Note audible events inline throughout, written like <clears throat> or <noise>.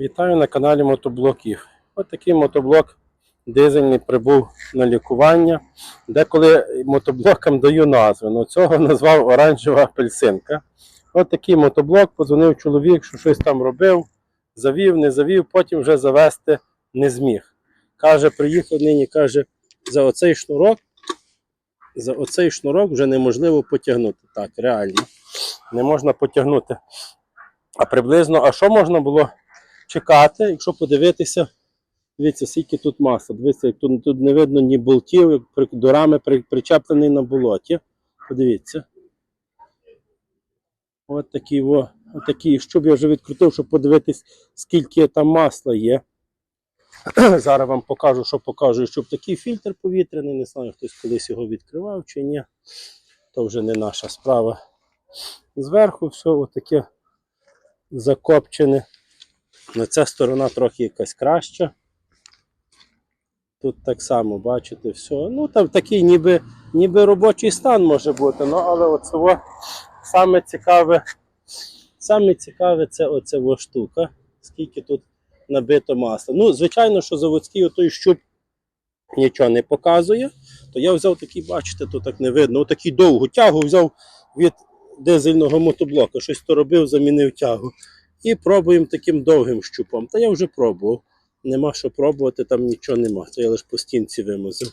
Вітаю на каналі Мотоблоків. Ось такий мотоблок дизельний прибув на лікування. Деколи мотоблокам даю назви. Ну, цього назвав оранжева апельсинка. Ось такий мотоблок, подзвонив чоловік, що щось там робив, завів, не завів, потім вже завести не зміг. Каже, приїхав нині, каже, за оцей шнурок, за оцей шнурок вже неможливо потягнути. Так, реально. Не можна потягнути. А приблизно, а що можна було чекати, якщо подивитися, дивіться, скільки тут масла. Дивіться, як тут, тут не видно ні болтів, як при- до рами при, причеплений на болоті. Подивіться. От такий, о, от такий, щоб я вже відкрутив, щоб подивитись, скільки там масла є. <clears throat> Зараз вам покажу, що покажу, щоб такий фільтр повітряний, не знаю, хтось колись його відкривав чи ні. То вже не наша справа. Зверху все отаке закопчене. Ну, ця сторона трохи якась краща. Тут так само, бачите, все. Ну там такий ніби, ніби робочий стан може бути, ну але оце саме цікаве, саме цікаве це оця во штука. Скільки тут набито масла. Ну, звичайно, що заводський отой щуп нічого не показує. То я взяв такий, бачите, то так не видно. Отакий довгу тягу взяв від дизельного мотоблока. Щось то робив, замінив тягу. І пробуємо таким довгим щупом. Та я вже пробував. Нема що пробувати, там нічого нема. Це я лише по стінці вимазив.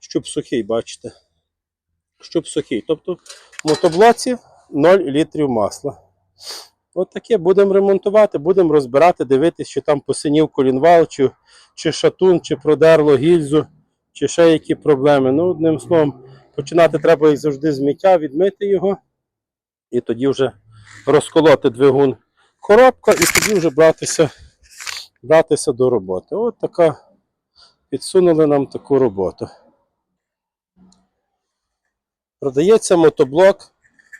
Щуп сухий, бачите. Щуп сухий. Тобто в мотоблоці 0 літрів масла. От таке будемо ремонтувати, будемо розбирати, дивитися, чи там посинів колінвал, чи, чи шатун, чи продерло гільзу, чи ще які проблеми. Ну, одним словом, починати треба як завжди з миття, відмити його, і тоді вже розколоти двигун коробка, і тоді вже братися, братися до роботи. От така підсунули нам таку роботу. Продається мотоблок,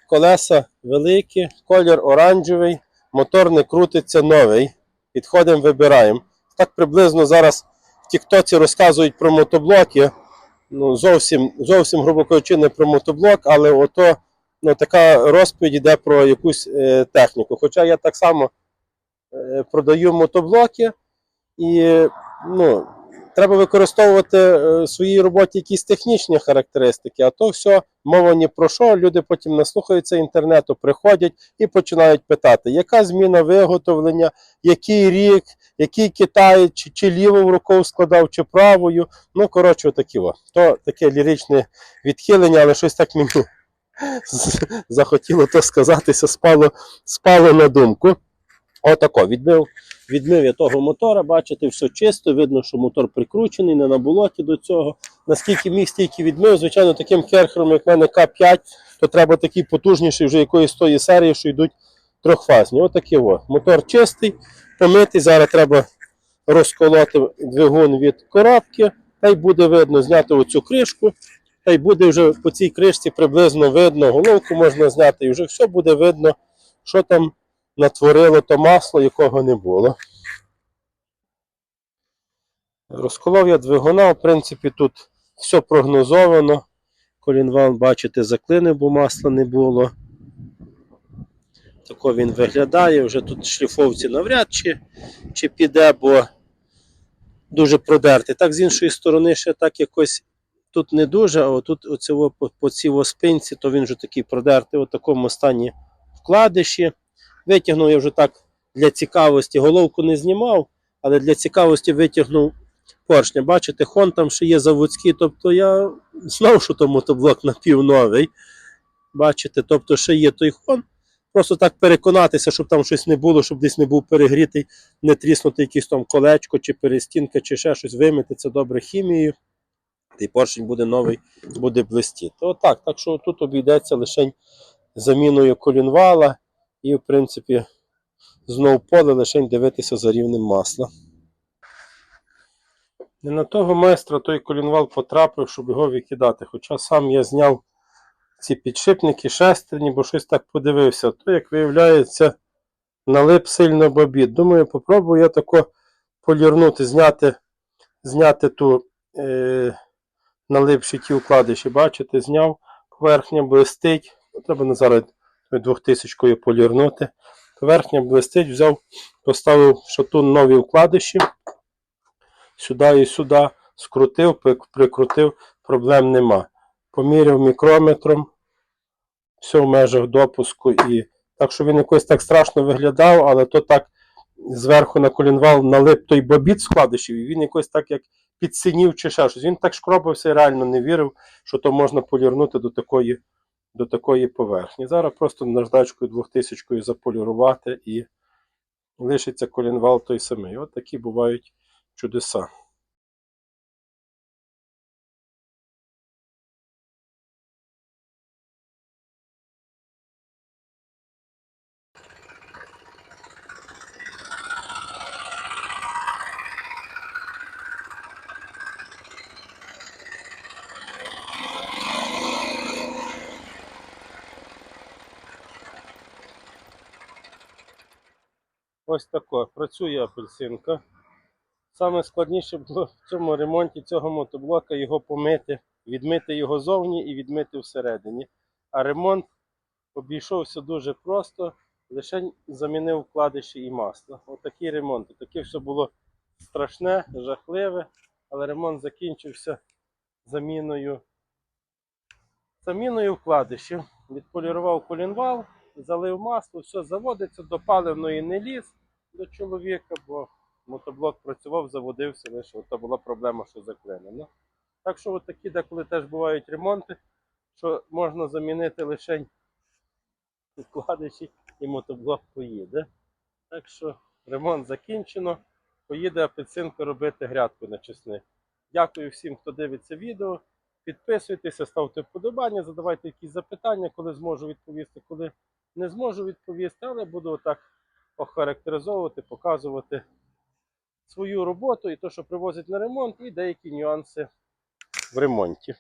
колеса великі, колір оранжевий, мотор не крутиться новий. Підходимо, вибираємо. Так приблизно зараз в Тіктоці розказують про мотоблоки. Ну, зовсім, зовсім, грубо кажучи, не про мотоблок, але ото така розповідь йде про якусь е, техніку. Хоча я так само е, продаю мотоблоки, і ну, треба використовувати е, в своїй роботі якісь технічні характеристики, а то все мова ні про що. Люди потім наслухаються інтернету, приходять і починають питати, яка зміна виготовлення, який рік, який Китай, чи, чи лівою рукою складав, чи правою. Ну, коротше, отакі. О. То таке ліричне відхилення, але щось так мені захотіло то сказатися, спало, спало на думку. Отако, відмив, відмив я того мотора, бачите, все чисто, видно, що мотор прикручений, не на болоті до цього. Наскільки міг, стільки відмив, звичайно, таким керхером, як в мене К5, то треба такий потужніший вже якоїсь тої серії, що йдуть трьохфазні. Отакі о. Мотор чистий, помитий. Зараз треба розколоти двигун від коробки, та й буде видно зняти оцю кришку. Та й буде вже по цій кришці приблизно видно, головку можна зняти, і вже все буде видно, що там натворило то масло, якого не було. Розколов я двигуна, в принципі, тут все прогнозовано. Колінвал, бачите, заклинив, бо масла не було. Тако він виглядає. Вже тут шліфовці навряд чи, чи піде, бо дуже продертий. Так, з іншої сторони, ще так якось тут не дуже, а отут оце по, по цій спинці, то він вже такий продертий, у такому стані вкладиші. Витягнув я вже так для цікавості. Головку не знімав, але для цікавості витягнув поршня. Бачите, хон там ще є заводський, тобто я знав, що то мотоблок напівновий. Бачите, тобто ще є той хон. Просто так переконатися, щоб там щось не було, щоб десь не був перегрітий, не тріснути якесь там колечко, чи перестінка, чи ще щось вимити це добре хімією. Й поршень буде новий, буде блистіти. Отак. Так що тут обійдеться лише заміною колінвала і, в принципі, знов поле лише дивитися за рівнем масла. Не на того майстра той колінвал потрапив, щоб його викидати. Хоча сам я зняв ці підшипники, шестерні, бо щось так подивився. То, як виявляється, налип сильно бобіт. Думаю, попробую я тако полірнути, зняти, зняти ту е, налипші ті вкладиші. Бачите, зняв, поверхня блистить. Треба зараз двохтисячкою полірнути. Поверхня блистить, взяв, поставив шатун нові вкладиші. Сюди і сюди, скрутив, прикрутив, проблем нема. Поміряв мікрометром, все в межах допуску. І... Так що він якось так страшно виглядав, але то так зверху на колінвал налип той бобіт складишів, і він якось так як підсинів чи ще щось. Він так шкробився і реально не вірив, що то можна полірнути до такої, до такої поверхні. Зараз просто наждачкою 2000 заполірувати і лишиться колінвал той самий. От такі бувають чудеса. Ось тако. Працює апельсинка. Саме складніше було в цьому ремонті цього мотоблока його помити, відмити його зовні і відмити всередині. А ремонт обійшовся дуже просто, лише замінив вкладиші і масло. Отакий ремонт. Таке все було страшне, жахливе, але ремонт закінчився заміною. Заміною вкладишів. Відполірував колінвал, залив масло, все заводиться, до паливної не ліз до чоловіка, бо мотоблок працював, заводився, лише от була проблема, що заклинено. Так що от такі деколи теж бувають ремонти, що можна замінити лише вкладиші і мотоблок поїде. Так що ремонт закінчено. Поїде апельсинка робити грядку на чесник. Дякую всім, хто дивиться відео. Підписуйтеся, ставте вподобання, задавайте якісь запитання, коли зможу відповісти, коли не зможу відповісти, але буду отак охарактеризовувати, показувати свою роботу і те, що привозять на ремонт, і деякі нюанси в ремонті.